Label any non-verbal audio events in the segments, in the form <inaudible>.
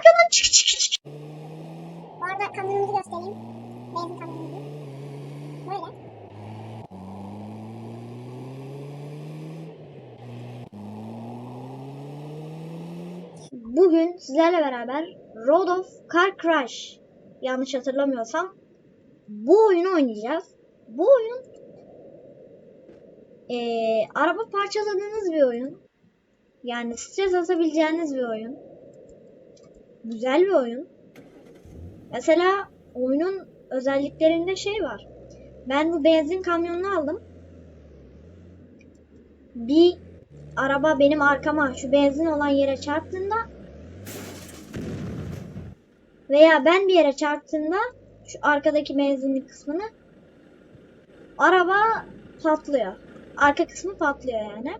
arkadan çık çık çık. Bu arada kamyonumuzu göstereyim. Benzin kamyonumuzu. Böyle. Bugün sizlerle beraber Road of Car Crash yanlış hatırlamıyorsam bu oyunu oynayacağız. Bu oyun eee, araba parçaladığınız bir oyun. Yani stres atabileceğiniz bir oyun. Güzel bir oyun. Mesela oyunun özelliklerinde şey var. Ben bu benzin kamyonunu aldım. Bir araba benim arkama şu benzin olan yere çarptığında veya ben bir yere çarptığımda şu arkadaki benzinlik kısmını araba patlıyor. Arka kısmı patlıyor yani.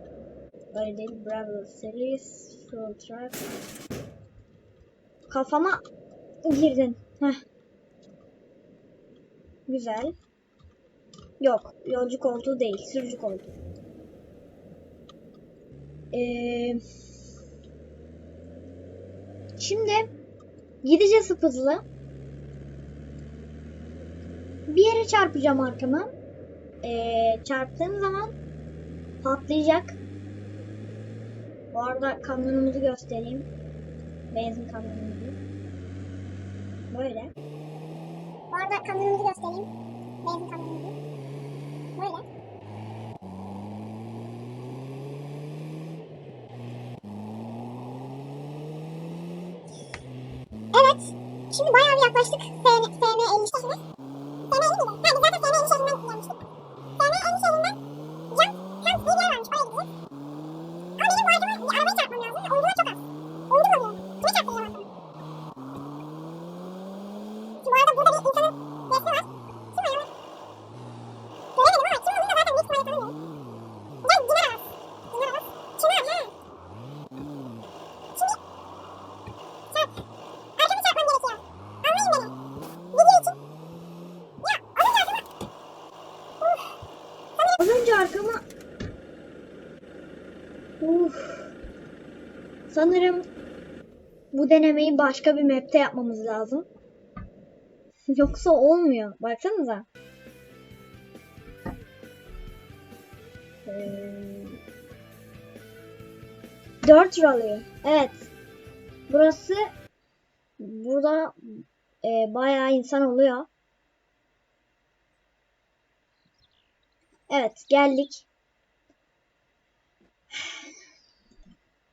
Böyle değil. Bravo Series Full Truck. Kafama girdin. Heh. Güzel. Yok. Yolcu koltuğu değil. Sürücü koltuğu. Ee, şimdi gideceğiz hızlı. Bir yere çarpacağım arkamı. Ee, çarptığım zaman patlayacak. Bu arada kamyonumuzu göstereyim. Benzin kamyonumuzu. Böyle. Bu arada kamyonumuzu göstereyim. Benzin kamyonumuzu. Böyle. Evet. Şimdi bayağı bir yaklaştık SM, SM 50 şehrine. SM 50 miydi? Ha biz zaten SM 50 şehrinden gelmiştik. SM 50 şehrinden Cam Kamp diye bir yer varmış. Oraya gideceğiz. Ama benim bu aracıma bir arabaya çarpmam lazım. ve Oyuncuma çok az. Oyuncum oluyor. Kime çarptıracağım arkamı? Şimdi bu arada burada bir insanın resmi var. Kim o ya? Göremedim ama kim olduğunu da zaten büyük ihtimalle tanımıyorum. Gel Dinar Aras. Dinar Aras. Çınar ha. Şimdi çarp. Arkamı çarpmam gerekiyor. Anlayın beni. Video için. Ya az önce arkama. Uf. Az önce arkama Uf. Sanırım bu denemeyi başka bir map'te yapmamız lazım. <laughs> Yoksa olmuyor. Baksanıza. Ee, Dirt Rally. Evet. Burası burada e, bayağı insan oluyor. Evet geldik.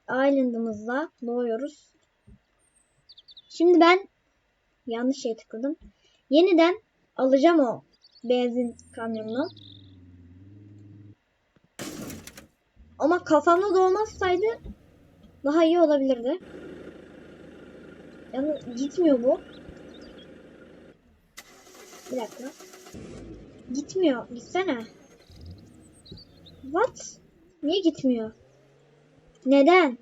Island'ımızla doğuyoruz. Şimdi ben yanlış şey tıkladım. Yeniden alacağım o benzin kamyonunu. Ama kafamda doğmazsaydı daha iyi olabilirdi. Yani gitmiyor bu. Bir dakika. Gitmiyor. Gitsene. What? Niye gitmiyor? Neden?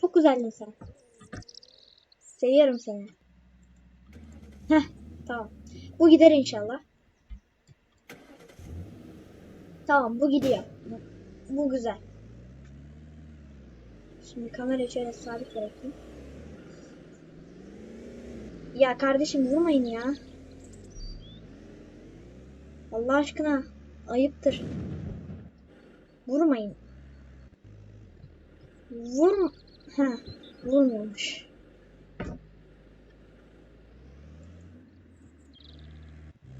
Çok güzeldin sen. Seviyorum seni. Heh, tamam. Bu gider inşallah. Tamam, bu gidiyor. Bu, güzel. Şimdi kamerayı şöyle sabit bırakayım. Ya kardeşim vurmayın ya. Allah aşkına ayıptır. Vurmayın. Vur... Ha, vurmuyormuş.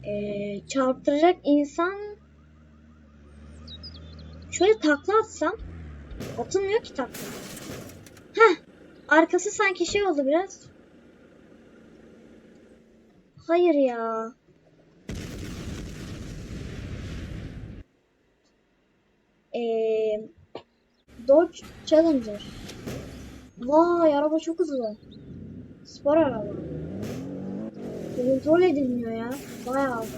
Ee, çarptıracak insan... Şöyle takla atsam... Atılmıyor ki takla. Heh, arkası sanki şey oldu biraz. Hayır ya. Ee, Dodge Challenger. Vay araba çok hızlı. Spor araba. Kontrol edilmiyor ya. Bayağı hızlı.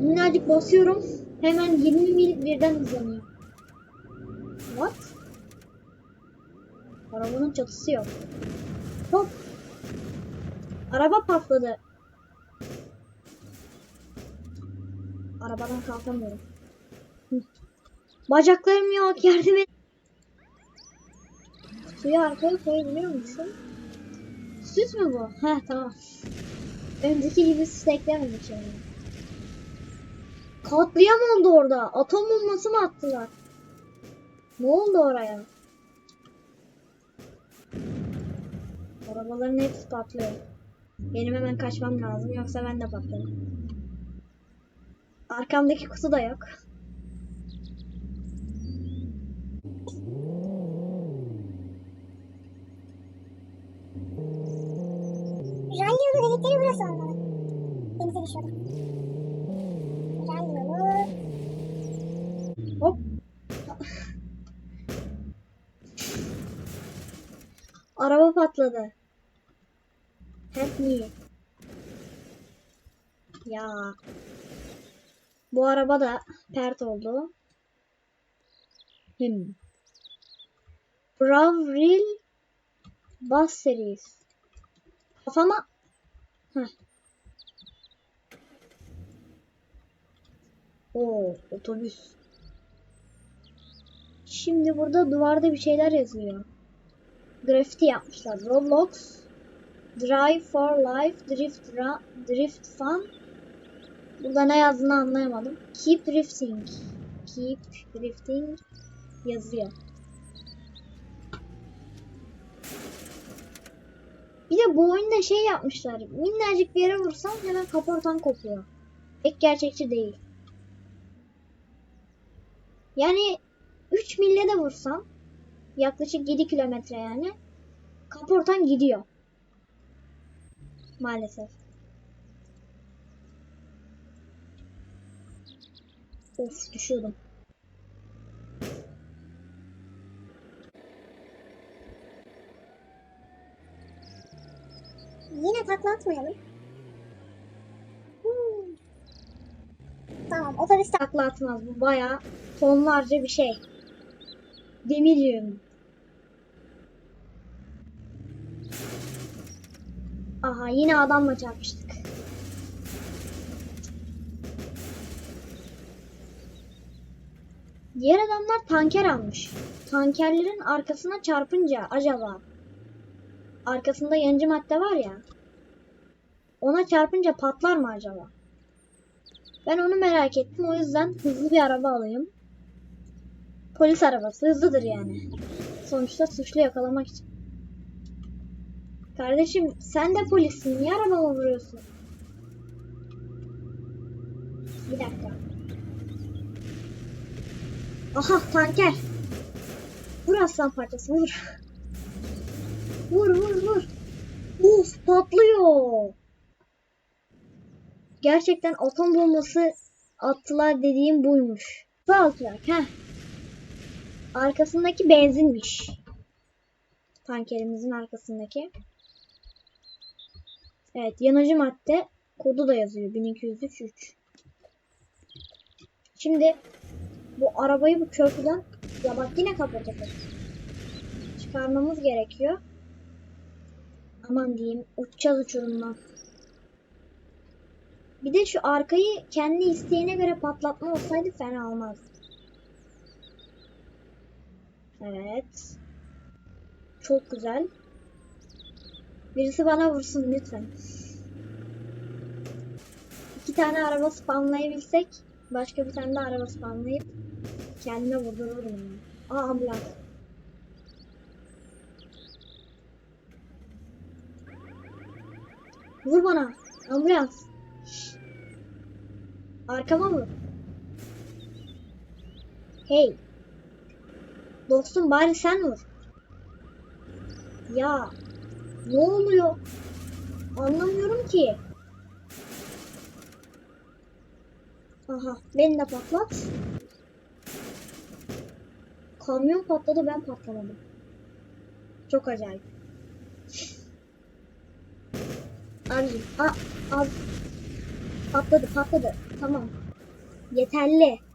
Minnacık basıyorum. Hemen 20 mil birden hızlanıyor. What? Arabanın çatısı yok. Hop. Araba patladı. Arabadan kalkamıyorum. Bacaklarım yok yardım et. Suyu arkaya koyabiliyor musun? Süt mü bu? Heh tamam. Önceki gibi süt eklememiş yani. Katliam oldu orada. Atom bombası mı attılar? Ne oldu oraya? Arabaların hepsi patlıyor. Benim hemen kaçmam lazım yoksa ben de patlarım. Arkamdaki kutu da yok. Rally yolu. Hop. Araba patladı. Help me. Ya. Bu araba da pert oldu. Him. Bravril Bus Series. Kafama... Heh. Oo, otobüs. Şimdi burada duvarda bir şeyler yazıyor. Grafiti yapmışlar. Roblox, Drive for Life, Drift, Ra- Drift Fun. Burada ne yazdığını anlayamadım. Keep Drifting. Keep Drifting yazıyor. Bir de bu oyunda şey yapmışlar. Minnacık bir yere vursan hemen kaportan kopuyor. Pek gerçekçi değil. Yani 3 mille de vursam yaklaşık 7 kilometre yani kaportan gidiyor. Maalesef. Of düşüyordum. Yine takla atmayalım. Hmm. Tamam otobüs tak. Takla atmaz bu bayağı tonlarca bir şey. Demir yığını. Aha yine adamla çarpıştık. Diğer adamlar tanker almış. Tankerlerin arkasına çarpınca acaba arkasında yanıcı madde var ya ona çarpınca patlar mı acaba? Ben onu merak ettim. O yüzden hızlı bir araba alayım. Polis arabası hızlıdır yani. Sonuçta suçlu yakalamak için. Kardeşim sen de polissin. Niye arabama vuruyorsun? Bir dakika. Aha tanker. Vur aslan parçası vur. vur vur vur. Uf patlıyor. Gerçekten atom bombası attılar dediğim buymuş. Su alacak heh. Arkasındaki benzinmiş. Tankerimizin arkasındaki. Evet yanıcı madde kodu da yazıyor 1203. Şimdi bu arabayı bu köprüden ya bak yine kapatacak. Çıkarmamız gerekiyor. Aman diyeyim uçacağız uçurumdan. Bir de şu arkayı kendi isteğine göre patlatma olsaydı fena olmaz. Evet. Çok güzel. Birisi bana vursun lütfen. İki tane araba spamlayabilsek başka bir tane de araba spamlayıp kendime vurdururum. Aa ambulans. Vur bana. Ambulans. Arkama vur. Hey. Dostum bari sen vur. Ya. Ne oluyor? Anlamıyorum ki. Aha. Beni de patlat. Kamyon patladı ben patlamadım. Çok acayip. Abicim. A, ab, patladı patladı. Tamam. Yeterli.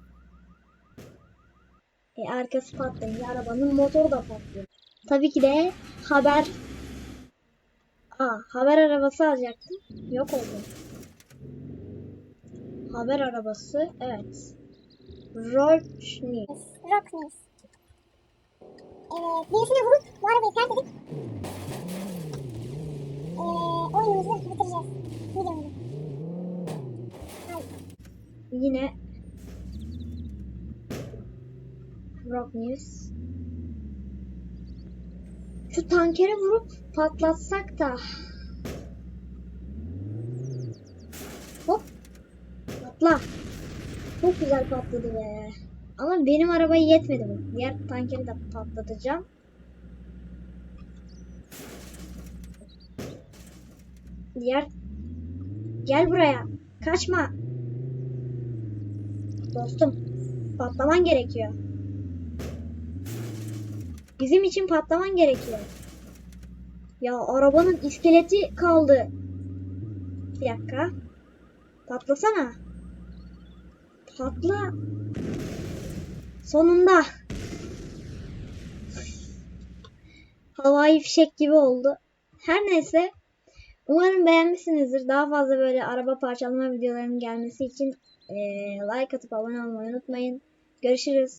E arkası patlayınca arabanın motoru da patlıyor. Tabii ki de haber Aa, haber arabası alacaktım. Yok oldu. Haber arabası. Evet. Rochni. Rock News. Evet, birisine vurup bu arabayı terk edip ee, oyunumuzu bitireceğiz. Videomuzu. Yine Rock News. Şu tankere vurup patlatsak da. Hop. Patla. Çok güzel patladı be. Ama benim arabaya yetmedi bu. Diğer tankeri de patlatacağım. Diğer Gel buraya. Kaçma. Dostum, patlaman gerekiyor. Bizim için patlaman gerekiyor. Ya arabanın iskeleti kaldı. Bir dakika. Patlasana. Patla. Sonunda. Havai fişek gibi oldu. Her neyse. Umarım beğenmişsinizdir. Daha fazla böyle araba parçalama videolarının gelmesi için like atıp abone olmayı unutmayın. Görüşürüz.